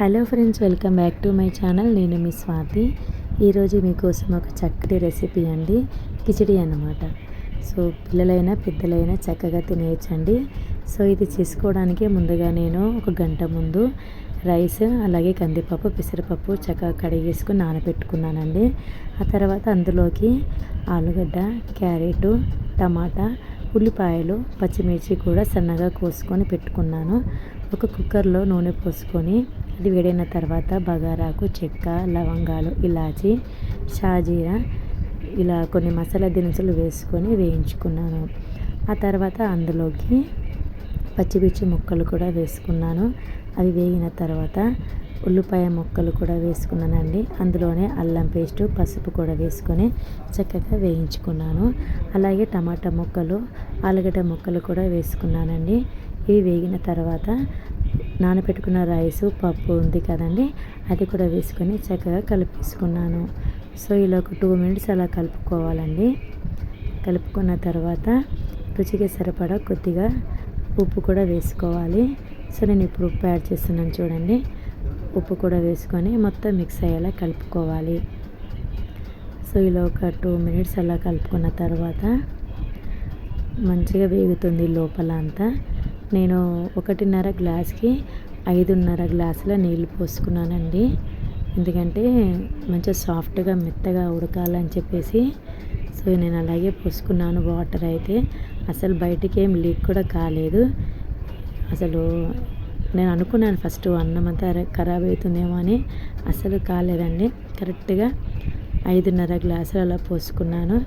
Hello friends welcome back to my channel. నేను మీ స్వాతి. ఈరోజు మీకోసం ఒక చక్కటి రెసిపీ అండి. కిచిడి అన్నమాట. సో పిల్లలైనా పెద్దలైనా చక్కగా తినేయచ్చండి. సో ఇది చేసుకోవడానికి ముందుగా నేను ఒక గంట ముందు రైస్ అలాగే కందిపప్పు పెసరపప్పు చక్కగా కడిగేసుకుని నానబెట్టుకున్నానండి. ఆ తర్వాత అందులోకి ఆలుగడ్డ క్యారెట్ టమాటా ఉల్లిపాయలు పచ్చిమిర్చి కూడా సన్నగా కోసుకొని పెట్టుకున్నాను. ఒక కుక్కర్లో నూనె పోసుకొని అది వేడైన తర్వాత బగారాకు చెక్క లవంగాలు ఇలాచి షాజీరా ఇలా కొన్ని మసాలా దినుసులు వేసుకొని వేయించుకున్నాను. ఆ తర్వాత అందులోకి పచ్చిమిర్చి ముక్కలు కూడా వేసుకున్నాను. అవి వేగిన తర్వాత ఉల్లిపాయ ముక్కలు కూడా వేసుకున్నానండి. అందులోనే అల్లం పేస్టు పసుపు కూడా వేసుకొని చక్కగా వేయించుకున్నాను. అలాగే టమాటా ముక్కలు ఆలుగడ్డ ముక్కలు కూడా వేసుకున్నానండి. ఇవి వేగిన తర్వాత నానబెట్టుకున్న రైసు పప్పు ఉంది కదండి. అది కూడా వేసుకొని చక్కగా కలిపేసుకున్నాను. సో ఇలా ఒక టూ మినిట్స్ అలా కలుపుకోవాలండి. కలుపుకున్న తర్వాత రుచికి సరిపడా కొద్దిగా ఉప్పు కూడా వేసుకోవాలి. సో నేను ఇప్పుడు ఉప్పు యాడ్ చేస్తున్నాను చూడండి. ఉప్పు కూడా వేసుకొని మొత్తం మిక్స్ అయ్యేలా కలుపుకోవాలి. సో ఇలా ఒక టూ మినిట్స్ అలా కలుపుకున్న తర్వాత మంచిగా వేగుతుంది లోపల అంతా. నేను ఒకటిన్నర గ్లాస్కి ఐదున్నర గ్లాసుల నీళ్ళు పోసుకున్నానండి. ఎందుకంటే మంచిగా సాఫ్ట్గా మెత్తగా ఉడకాలని చెప్పేసి సో నేను అలాగే పోసుకున్నాను వాటర్ అయితే. అసలు బయటికి ఏం లీక్ కూడా కాలేదు. అసలు నేను అనుకున్నాను ఫస్ట్ అన్నం అంతా ఖరాబ్ అవుతుందేమో అని. అసలు కాలేదండి. కరెక్ట్గా ఐదున్నర గ్లాసులు అలా పోసుకున్నాను.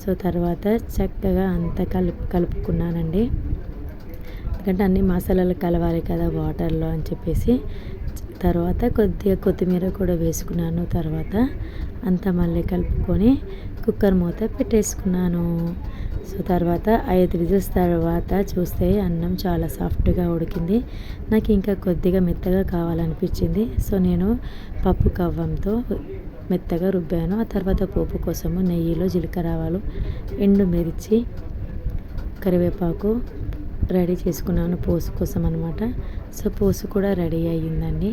సో తర్వాత చక్కగా అంతా కలుపు కలుపుకున్నానండి. ఎందుకంటే అన్ని మసాలాలు కలవాలి కదా వాటర్లో అని చెప్పేసి. తర్వాత కొద్దిగా కొత్తిమీర కూడా వేసుకున్నాను తర్వాత అంతా మళ్ళీ కలుపుకొని కుక్కర్ మూత పెట్టేసుకున్నాను. సో తర్వాత ఐదు విజిల్స్ తర్వాత చూస్తే అన్నం చాలా సాఫ్ట్గా ఉడికింది. నాకు ఇంకా కొద్దిగా మెత్తగా కావాలనిపించింది. సో నేను పప్పు కవ్వంతో మెత్తగా రుబ్బాను. ఆ తర్వాత పోపు కోసము నెయ్యిలో జీలకర్ర ఆవాలు ఎండుమిర్చి కరివేపాకు రెడీ చేసుకున్నాను పోసు కోసం అనమాట సో పోసు కూడా రెడీ అయ్యిందండి.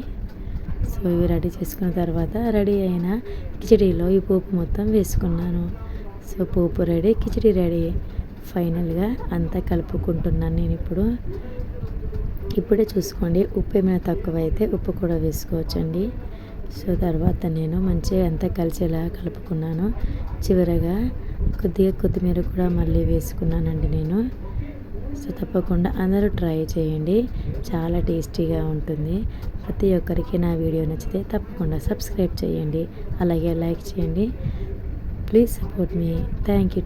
సో ఇవి రెడీ చేసుకున్న తర్వాత రెడీ అయిన కిచడీలో ఈ పోపు మొత్తం వేసుకున్నాను. సో పోపు రెడీ కిచడీ రెడీ. ఫైనల్గా అంతా కలుపుకుంటున్నాను నేను ఇప్పుడు. ఇప్పుడే చూసుకోండి ఉప్పు ఏమైనా తక్కువైతే ఉప్పు కూడా వేసుకోవచ్చండి. సో తర్వాత నేను మంచిగా అంతా కలిసేలా కలుపుకున్నాను. చివరగా కొద్దిగా కొత్తిమీర కూడా మళ్ళీ వేసుకున్నానండి నేను. సో తప్పకుండా అందరూ ట్రై చేయండి. చాలా టేస్టీగా ఉంటుంది. ప్రతి ఒక్కరికి నా వీడియో నచ్చితే తప్పకుండా సబ్స్క్రైబ్ చేయండి. అలాగే లైక్ చేయండి. Please support me. Thank you.